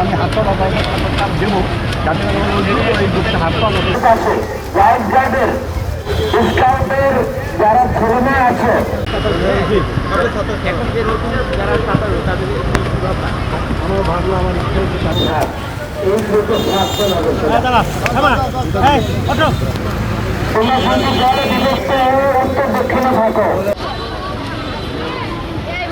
আমি হাত পা দেবো। যাতে এই দুটো হাত পা আছে লাইফ গার্ডের স্কাউটের যারা আছে। আমার ভাবলো আমার ইচ্ছে হচ্ছে এই তোমরা জলে উত্তর দক্ষিণে থাকো। হ্যাঁ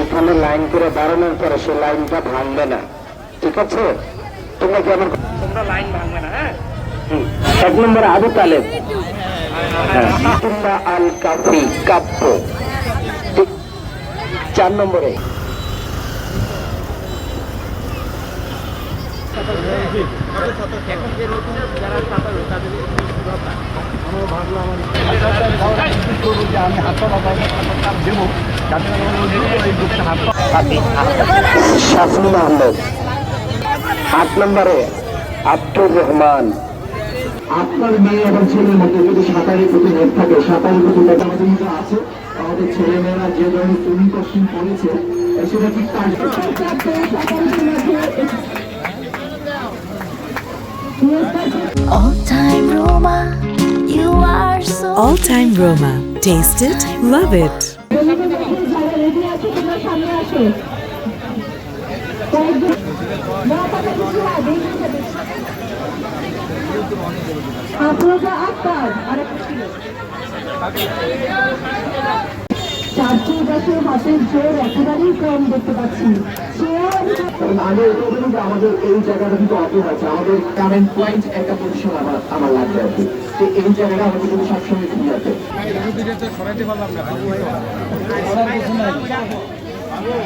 এখানে লাইন করে দাঁড়ানোর পরে সে লাইনটা ভাঙবে না। ঠিক আছে? তোমরা কি আমার তোমরা লাইন ভাঙবে না হ্যাঁ? এক নম্বরে আবু তালেব। আল কাফি ঠিক। চার নম্বরে। করব যে আমি হাত পা দেবো আহমেদ আট নম্বরে আব্দুর রহমান। আপনার মেয়ে এবং ছেলের মধ্যে যদি সাঁতারের প্রতি নেট থাকে সাঁতারের প্রতি নেট আমাদের আছে আমাদের ছেলে মেয়েরা যে ধরনের সুইমিং কস্টিউম পড়েছে সেটা ঠিক কাজ All time Roma, you are so All Time Roma. Taste it, love it. Akter চারটি বছর হাতের জোর একেবারেই কম দেখতে পাচ্ছি। আমি এটা বলি যে আমাদের এই জায়গাটা কিন্তু অপর আছে। আমাদের কারেন্ট পয়েন্ট একটা পজিশন আমার আমার লাগবে আর কি। তো এই জায়গাটা আমাদের কিন্তু সবসময় ফ্রি আছে